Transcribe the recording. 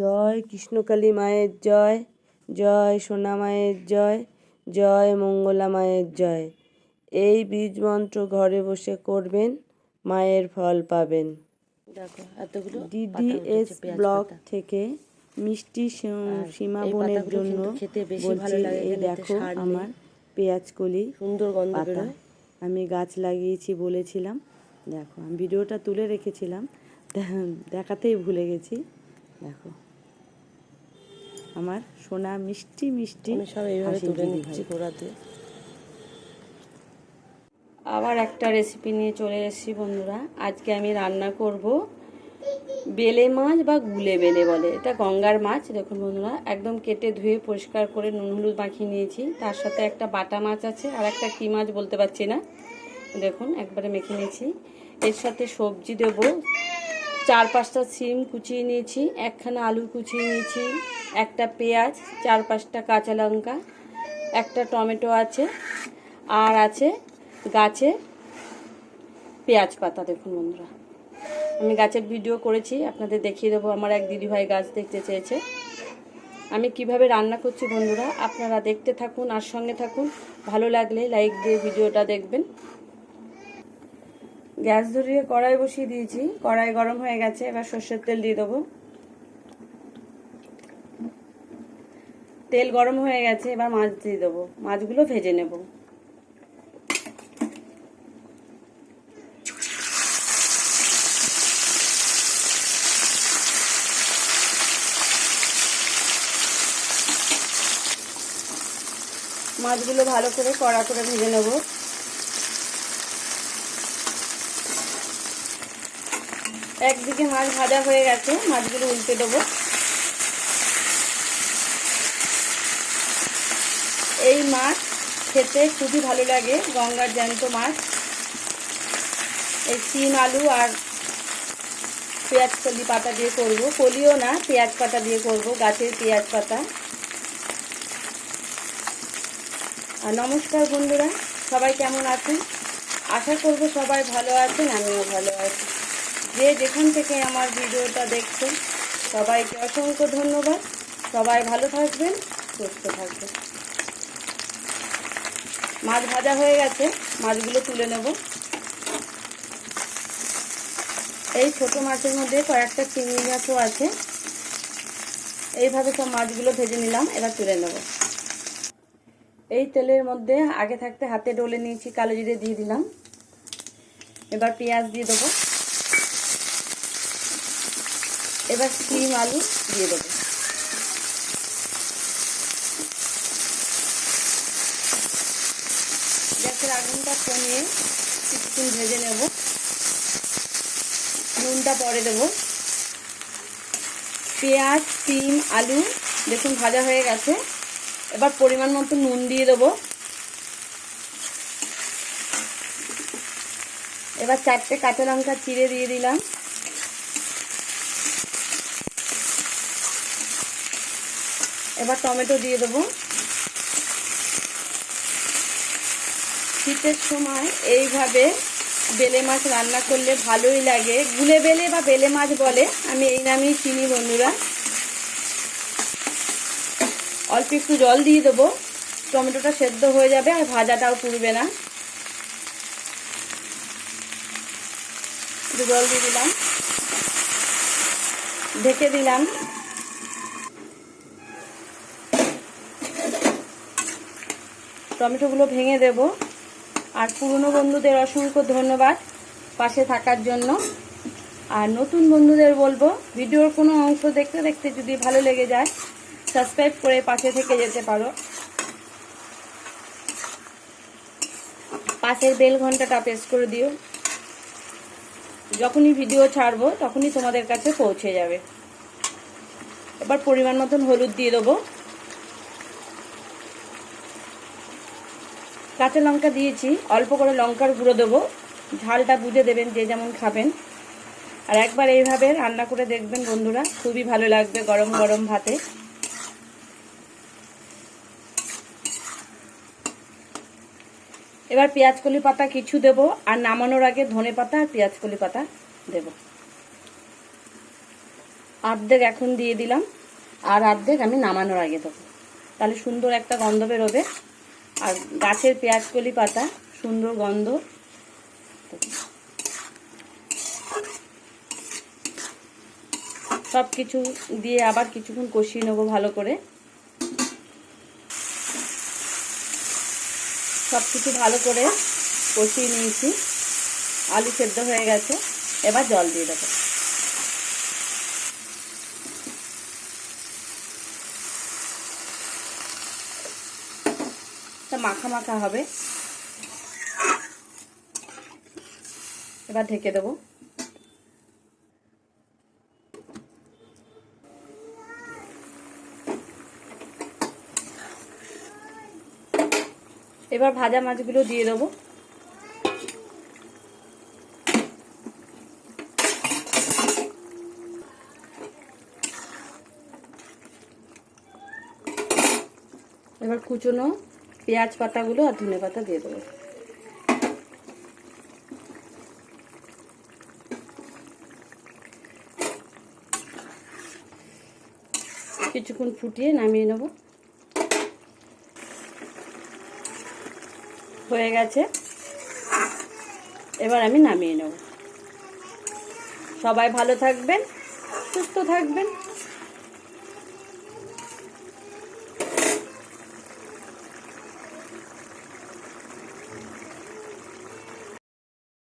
জয় কৃষ্ণকালী মায়ের জয় জয় সোনা মায়ের জয় জয় মঙ্গলা মায়ের জয়। এই বীজ মন্ত্র ঘরে বসে করবেন মায়ের ফল পাবেন। দেখো এতগুলো ডিডি এস ব্লক থেকে মিষ্টি সীমা বোনের জন্য খেতে বেশি বলছি ভালো লাগে, এই দেখো আমার পেঁয়াজ কলি সুন্দর গন্ধ পাতা। আমি গাছ লাগিয়েছি বলেছিলাম। দেখো আমি ভিডিওটা তুলে রেখেছিলাম। দেখাতেই ভুলে গেছি। দেখো। আমার সোনা মিষ্টি মিষ্টি সব এইভাবে তুলে নিচ্ছি। আবার একটা রেসিপি নিয়ে চলে এসেছি বন্ধুরা। আজকে আমি রান্না করব বেলে মাছ বা গুলে বেলে বলে। এটা গঙ্গার মাছ দেখুন বন্ধুরা একদম কেটে ধুয়ে পরিষ্কার করে নুন হলুদ মাখিয়ে নিয়েছি। তার সাথে একটা বাটা মাছ আছে আর একটা কী মাছ বলতে পারছি না। দেখুন একবারে মেখে নিয়েছি। এর সাথে সবজি দেব চার পাঁচটা সিম কুচিয়ে নিয়েছি, একখানা আলু কুচিয়ে নিয়েছি, একটা পেঁয়াজ চার পাঁচটা কাঁচা লঙ্কা, একটা টমেটো আছে, আর আছে গাছে পেঁয়াজ পাতা। দেখুন বন্ধুরা, আমি গাছের ভিডিও করেছি, আপনাদের দেখিয়ে দেবো আমার এক দিদিভাই গাছ দেখতে চেয়েছে। আমি কীভাবে রান্না করছি বন্ধুরা, আপনারা দেখতে থাকুন, আর সঙ্গে থাকুন, ভালো লাগলে লাইক দিয়ে ভিডিওটা দেখবেন। গ্যাস ধরিয়ে কড়াই বসিয়ে দিয়েছি। কড়াই গরম হয়ে গেছে, এবার সর্ষের তেল দিয়ে দেবো। তেল গরম হয়ে গেছে, এবার মাছ দিয়ে দেবো। মাছগুলো ভেজে নেব। মাছগুলো ভালো করে কড়া করে ভেজে নেব। একদিকে মাছ ভাজা হয়ে গেছে, মাছগুলো উল্টে দেবো। এই মাছ খেতে খুবই ভালো লাগে, গঙ্গার জ্যান্ত মাছ। এই সিম আলু আর পেঁয়াজ কলি পাতা দিয়ে করব। কলিও না, পেঁয়াজ পাতা দিয়ে করব, গাছের পেঁয়াজ পাতা। আর নমস্কার বন্ধুরা, সবাই কেমন আছেন? আশা করব সবাই ভালো আছেন, আমিও ভালো আছি। যে যেখান থেকে আমার ভিডিওটা দেখছেন, সবাইকে অসংখ্য ধন্যবাদ। সবাই ভালো থাকবেন, সুস্থ থাকবেন। মাছ ভাজা হয়ে গেছে, মাছগুলো তুলে নেব। এই ছোট মাছের মধ্যে কয়েকটা চিংড়ি মাছও আছে। এইভাবে সব মাছগুলো ভেজে নিলাম, এবার তুলে নেব। এই তেলের মধ্যে আগে থাকতে হাতে ডলে নিয়েছি কালো জিরে দিয়ে দিলাম। এবার পেঁয়াজ দিয়ে দেবো। এবার সিম আলু দিয়ে দেবো। গ্যাসের আগুনটা কমিয়ে কিছুক্ষণ ভেজে নেব। নুনটা পরে দেব। পেঁয়াজ, সিম, আলু দেখুন ভাজা হয়ে গেছে। এবার পরিমাণ মতো নুন দিয়ে দেবো। এবার চারটে কাঁচা লঙ্কা চিড়ে দিয়ে দিলাম। এবার টমেটো দিয়ে দেবো। শীতের সময় এইভাবে বেলে মাছ রান্না করলে ভালোই লাগে। গুলে বেলে বা বেলে মাছ বলে, আমি এই নামেই চিনি বন্ধুরা। অল্প একটু জল দিয়ে দেবো। টমেটোটা সেদ্ধ হয়ে যাবে আর ভাজাটাও পুড়বে না। জল দিয়ে দিলাম। ঢেকে দিলাম। টমেটোগুলো ভেঙে দেবো। আর পুরনো বন্ধুদের অসংখ্য ধন্যবাদ পাশে থাকার জন্য। আর নতুন বন্ধুদের বলব, ভিডিওর কোনো অংশ দেখতে দেখতে যদি ভালো লেগে যায়, সাবস্ক্রাইব করে পাশে থেকে যেতে পারো। পাশের বেল ঘন্টাটা প্রেস করে দিও। যখনই ভিডিও ছাড়বো, তখনই তোমাদের কাছে পৌঁছে যাবে। এবার পরিমাণ মতন হলুদ দিয়ে দেবো। কাঁচা লঙ্কা দিয়েছি, অল্প করে লঙ্কার গুঁড়ো দেবো। ঝালটা বুঝে দেবেন যে যেমন খাবেন। আর একবার এইভাবে রান্না করে দেখবেন বন্ধুরা, খুবই ভালো লাগবে গরম গরম ভাতে। এবার পেঁয়াজ কলি পাতা কিছু দেব, আর নামানোর আগে ধনে পাতা আর পেঁয়াজ কলি পাতা দেব। অর্ধেক এখন দিয়ে দিলাম, আর অর্ধেক আমি নামানোর আগে দেবো। তাহলে সুন্দর একটা গন্ধ বেরোবে। আর গাছের পেঁয়াজ কলি পাতা, সুন্দর গন্ধ। সব কিছু দিয়ে আবার কিছুক্ষণ কষিয়ে নেব ভালো করে। সব কিছু ভালো করে কষিয়ে নিয়েছি। আলু সেদ্ধ হয়ে গেছে। এবার জল দিয়ে দেবো। মাখা মাখা হবে। এবার ঢেকে দেবো। এবার ভাজা মাছগুলো দিয়ে দেবো। এবার কুচনো পেঁয়াজ পাতাগুলো আর ধনে পাতা দিয়ে দেবো। কিছুক্ষণ ফুটিয়ে নামিয়ে নেব। হয়ে গেছে। এবার আমি নামিয়ে নেব। সবাই ভালো থাকবেন, সুস্থ থাকবেন।